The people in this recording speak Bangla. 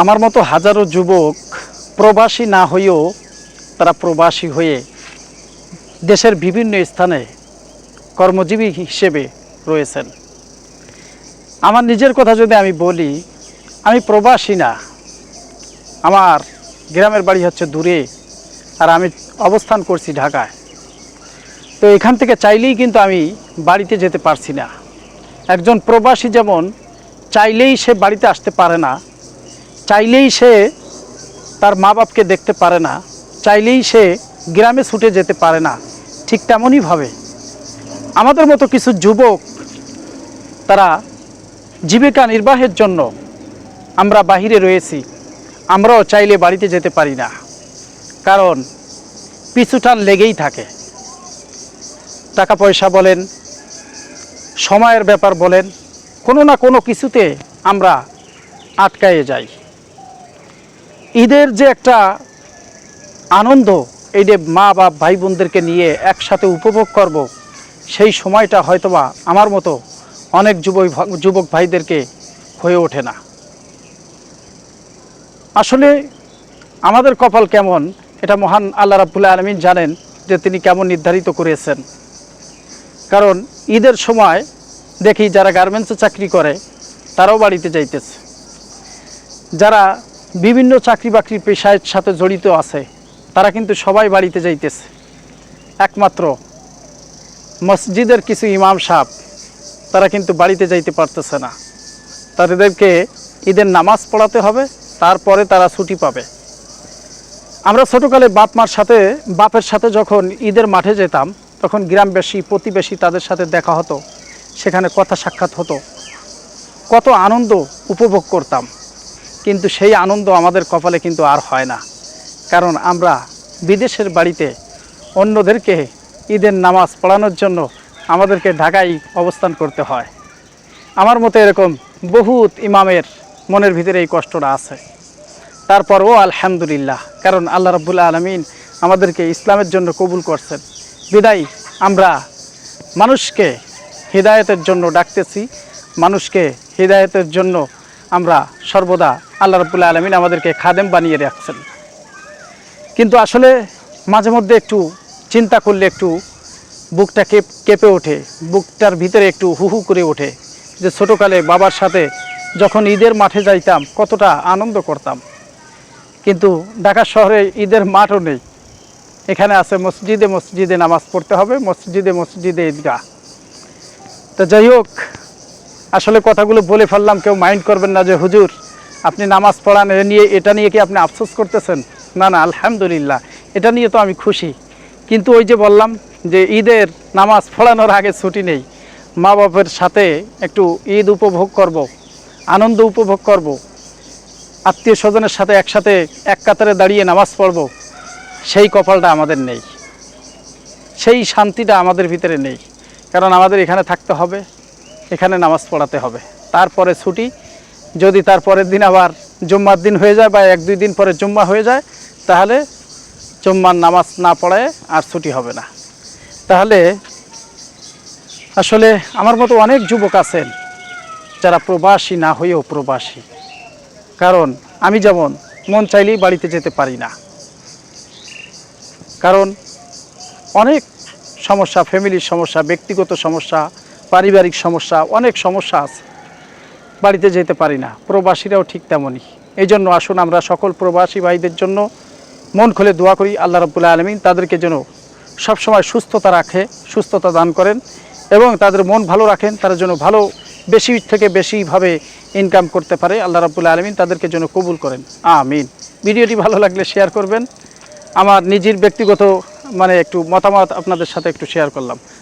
আমার মতো হাজারো যুবক প্রবাসী না হয়েও তারা প্রবাসী হয়ে দেশের বিভিন্ন স্থানে কর্মজীবী হিসেবে রয়েছেন। আমার নিজের কথা যদি আমি বলি, আমি প্রবাসী না। আমার গ্রামের বাড়ি হচ্ছে দূরে আর আমি অবস্থান করছি ঢাকায়। তো এখান থেকে চাইলেই কিন্তু আমি বাড়িতে যেতে পারছি না। একজন প্রবাসী যেমন, চাইলেই সে বাড়িতে আসতে পারে না। চাইলেই সে তার মা বাপকে দেখতে পারে না, চাইলেই সে গ্রামে ছুটে যেতে পারে না, ঠিক তেমনইভাবে আমাদের মতো কিছু যুবক তারা জীবিকা নির্বাহের জন্য আমরা বাহিরে রয়েছি, আমরাও চাইলে বাড়িতে যেতে পারি না, কারণ পিছুটান লেগেই থাকে। টাকা পয়সা বলেন, সময়ের ব্যাপার বলেন, কোনো না কোনো কিছুতে আমরা আটকায়ে যাই। ঈদের যে একটা আনন্দ, এই যে মা বাপ ভাই বোনদেরকে নিয়ে একসাথে উপভোগ করব, সেই সময়টা হয়তোবা আমার মতো অনেক যুবক যুবক ভাইদেরকে হয়ে ওঠে না। আসলে আমাদের কপাল কেমন, এটা মহান আল্লাহ রাবুল্লাহ আলমিন জানেন যে তিনি কেমন নির্ধারিত করেছেন। কারণ ঈদের সময় দেখি যারা গার্মেন্টসে চাকরি করে, তারাও বাড়িতে যাইতেছে। যারা বিভিন্ন চাকরি বাকরি পেশার সাথে জড়িত আছে। তারা কিন্তু সবাই বাড়িতে যাইতেছে। একমাত্র মসজিদের কিছু ইমাম সাহেব, তারা কিন্তু বাড়িতে যাইতে পারতেছে না। তাদেরকে ঈদের নামাজ পড়াতে হবে, তারপরে তারা ছুটি পাবে। আমরা ছোটোকালে বাপ মার সাথে, বাপের সাথে যখন ঈদের মাঠে যেতাম, তখন গ্রামবাসী, প্রতিবেশী তাদের সাথে দেখা হতো, সেখানে কথা সাক্ষাৎ হতো। কত আনন্দ উপভোগ করতাম। কিন্তু সেই আনন্দ আমাদের কপালে কিন্তু আর হয় না। কারণ আমরা বিদেশের বাড়িতে অন্যদেরকে ঈদের নামাজ পড়ানোর জন্য আমাদেরকে ঢাকায় অবস্থান করতে হয়। আমার মতো এরকম বহুত ইমামের মনের ভিতরে এই কষ্টটা আছে। তারপরও আলহামদুলিল্লাহ, কারণ আল্লাহ রাবুল্লাহ আলমিন আমাদেরকে ইসলামের জন্য কবুল করছেন। বিদায়, আমরা মানুষকে হৃদায়তের জন্য ডাকতেছি, মানুষকে হৃদায়তের জন্য আমরা সর্বদা আল্লাহ রাবুল্লাহ আলমিন আমাদেরকে খাদেম বানিয়ে রাখছেন। কিন্তু আসলে মাঝে মধ্যে একটু চিন্তা করলে একটু বুকটা কেপ, কেঁপে ওঠে। বুকটার ভিতরে একটু হু হু করে ওঠে। যে ছোটোকালে বাবার সাথে যখন ঈদের মাঠে যাইতাম, কতটা আনন্দ করতাম। কিন্তু ঢাকা শহরে ঈদের মাঠও নেই। এখানে আছে মসজিদে মসজিদে নামাজ পড়তে হবে, মসজিদে মসজিদে ঈদগাহ। তো যাই হোক আসলে কথাগুলো বলে ফেললাম, কেউ মাইন্ড করবেন না যে, হুজুর, আপনি নামাজ পড়ান, এ নিয়ে, এটা নিয়ে কি আপনি আফসোস করতেছেন? না না, আলহামদুলিল্লাহ, এটা নিয়ে তো আমি খুশি। কিন্তু ওই যে বললাম যে, ঈদের নামাজ পড়ানোর আগে ছুটি নেই মা বাপের সাথে একটু ঈদ উপভোগ করব, আনন্দ উপভোগ করব, আত্মীয় স্বজনের সাথে একসাথে এক কাতারে দাঁড়িয়ে নামাজ পড়ব, সেই কপালটা আমাদের নেই। সেই শান্তিটা আমাদের ভিতরে নেই, কারণ আমাদের এখানে থাকতে হবে। এখানে নামাজ পড়াতে হবে। তারপরে ছুটি, যদি তার পরের দিন আবার জুম্মার দিন হয়ে যায় বা এক দুই দিন পরে জুম্মা হয়ে যায়, তাহলে জুম্মার নামাজ না পড়ায় আর ছুটি হবে না। তাহলে আসলে আমার মতো অনেক যুবক আছেন যারা প্রবাসী না হয়েও প্রবাসী। কারণ আমি যেমন মন চাইলেই বাড়িতে যেতে পারি না। কারণ অনেক সমস্যা ফ্যামিলির সমস্যা, ব্যক্তিগত সমস্যা পারিবারিক সমস্যা, অনেক সমস্যা আছে। বাড়িতে যেতে পারি না, প্রবাসীরাও ঠিক তেমনই। এই জন্য আসুন আমরা সকল প্রবাসী ভাইদের জন্য মন খুলে দোয়া করি, আল্লাহ রব্বুল্লাহ আলমিন তাদেরকে যেন সবসময় সুস্থতা রাখে, সুস্থতা দান করেন এবং তাদের মন ভালো রাখেন, তারা যেন ভালো বেশি থেকে বেশিভাবে ইনকাম করতে পারে, আল্লাহ রাবুল্লাহ আলমিন তাদেরকে যেন কবুল করেন। আমিন। ভিডিওটি ভালো লাগলে শেয়ার করবেন। আমার নিজের ব্যক্তিগত মানে একটু মতামত আপনাদের সাথে একটু শেয়ার করলাম।